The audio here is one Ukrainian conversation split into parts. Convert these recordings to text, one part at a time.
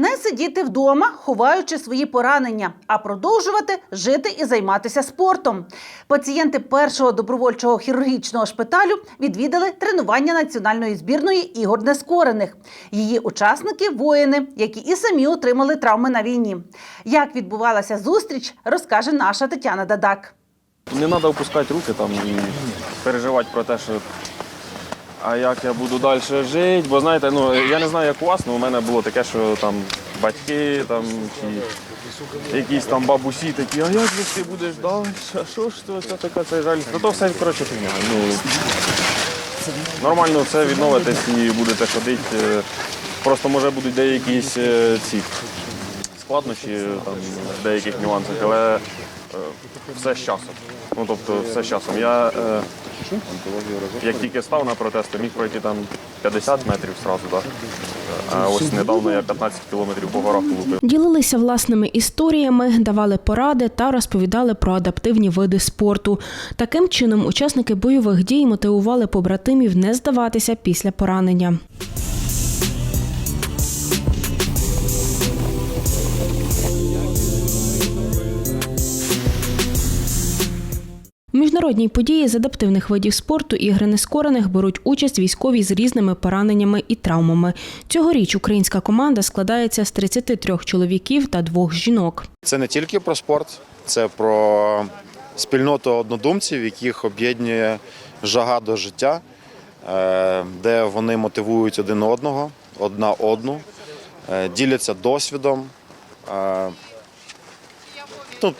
Не сидіти вдома, ховаючи свої поранення, а продовжувати жити і займатися спортом. Пацієнти першого добровольчого хірургічного шпиталю відвідали тренування національної збірної ігор нескорених. Її учасники воїни, які і самі отримали травми на війні. Як відбувалася зустріч, розкаже наша Тетяна Дадак. Не треба опускати руки там і переживати про те, що а як я буду далі жити. Бо знаєте, ну я не знаю, як у вас, але у мене було таке, що там батьки там чи якісь там бабусі такі, а як же ти будеш далі? А що ж це, таке, це жаль? Та то все коротше фігня. Ну, нормально все відновитесь і будете ходити. Просто може будуть деякі е, ці складнощі там, деяких нюансах, але все з часом. Ну, тобто, все з часом. Я е, як тільки став на протести, міг пройти там 50 метрів зразу, да? а ось недавно я 15 кілометрів по горах лупив. Ділилися власними історіями, давали поради та розповідали про адаптивні види спорту. Таким чином, учасники бойових дій мотивували побратимів не здаватися після поранення. У міжнародній події з адаптивних видів спорту ігри нескорених беруть участь військові з різними пораненнями і травмами. Цьогоріч українська команда складається з 33 чоловіків та двох жінок. Це не тільки про спорт, це про спільноту однодумців, яких об'єднує жага до життя, е, де вони мотивують один одного, одна одну, е, діляться досвідом. Ну,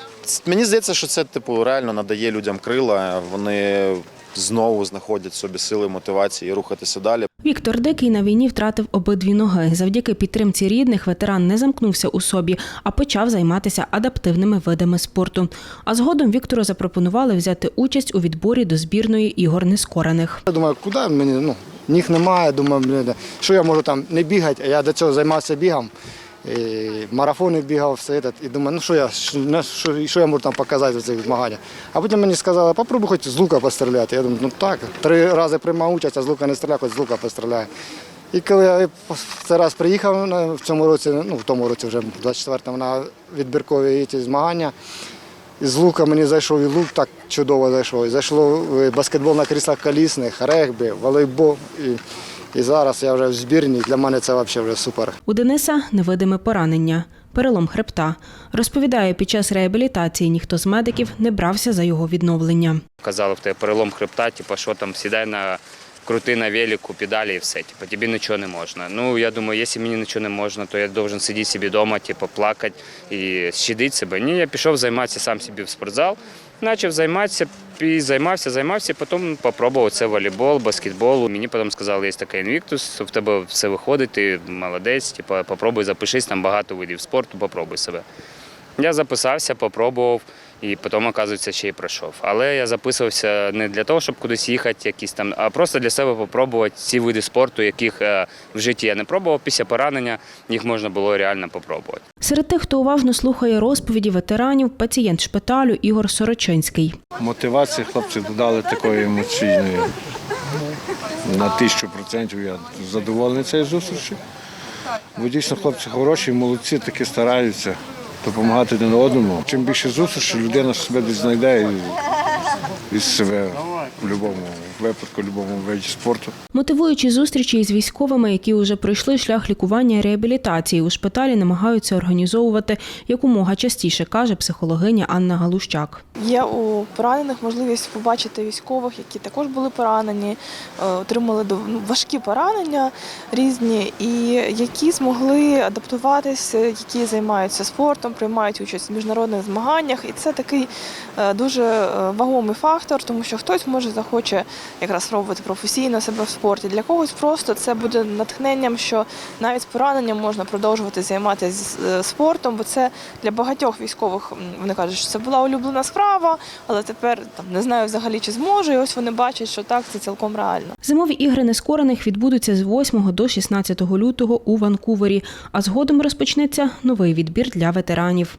мені здається, що це типу реально надає людям крила. Вони знову знаходять в собі сили, мотивації рухатися далі. Віктор Дикий на війні втратив обидві ноги. Завдяки підтримці рідних ветеран не замкнувся у собі, а почав займатися адаптивними видами спорту. А згодом Віктору запропонували взяти участь у відборі до збірної ігор нескорених. Я думаю, куди мені ну, ніг немає. Думаю, що я можу там не бігати, а я до цього займався бігом. І марафони бігав, все це. І думаю, ну що я, що, що, я можу там показати в цих змаганнях. А потім мені сказали, попробуй хоч з лука постріляти. Я думаю, ну так, три рази приймав участь, а з лука не стріляю, хоч з лука постріляю. І коли я цей раз приїхав в цьому році, ну в тому році вже 24-му на відбіркові ці змагання, з лука мені зайшов і лук так чудово зайшов. Зайшло баскетбол на кріслах колісних, регбі, волейбол. І, і зараз я вже в збірні. Для мене це взагалі вже супер. У Дениса невидиме поранення. Перелом хребта. Розповідає, під час реабілітації ніхто з медиків не брався за його відновлення. Казали, в тебе перелом хребта, типу, що там, сідай на крути на велику, педалі і все. Типу, тобі нічого не можна. Ну, я думаю, якщо мені нічого не можна, то я должен сидіти собі вдома, типу, плакати і щадити себе. Ні, я пішов займатися сам собі в спортзал, почав займатися, і займався, займався, потім спробував це волейбол, баскетбол. Мені потім сказали, є такий інвіктус, в тебе все виходить, ти молодець, типу, попробуй запишись, там багато видів спорту, попробуй себе. Я записався, попробував і потім, оказується, ще й пройшов. Але я записувався не для того, щоб кудись їхати, якісь там, а просто для себе попробувати ці види спорту, яких е, в житті я не пробував після поранення, їх можна було реально попробувати. Серед тих, хто уважно слухає розповіді ветеранів, пацієнт шпиталю Ігор Сорочинський. Мотивації хлопці додали такої емоційної. На тисячу процентів я задоволений цією зустрічі. Бо дійсно хлопці хороші, молодці, таки стараються допомагати один одному. Чим більше зустрічей, людина себе десь знайде і, і себе в будь-якому випадку, в будь-якому виді спорту. Мотивуючи зустрічі із військовими, які вже пройшли шлях лікування і реабілітації, у шпиталі намагаються організовувати якомога частіше, каже психологиня Анна Галущак. Є у поранених можливість побачити військових, які також були поранені, е, отримали ну, важкі поранення різні, і які змогли адаптуватися, які займаються спортом, приймають участь в міжнародних змаганнях. І це такий е, дуже е, вагомий фактор, тому що хтось може захоче якраз спробувати професійно себе в спорті. Для когось просто це буде натхненням, що навіть з пораненням можна продовжувати займатися е, спортом, бо це для багатьох військових вони кажуть, що це була улюблена справа, але тепер там не знаю взагалі чи зможу. І ось вони бачать, що так це цілком реально. Зимові ігри нескорених відбудуться з 8 до 16 лютого у Ванкувері, а згодом розпочнеться новий відбір для ветеранів.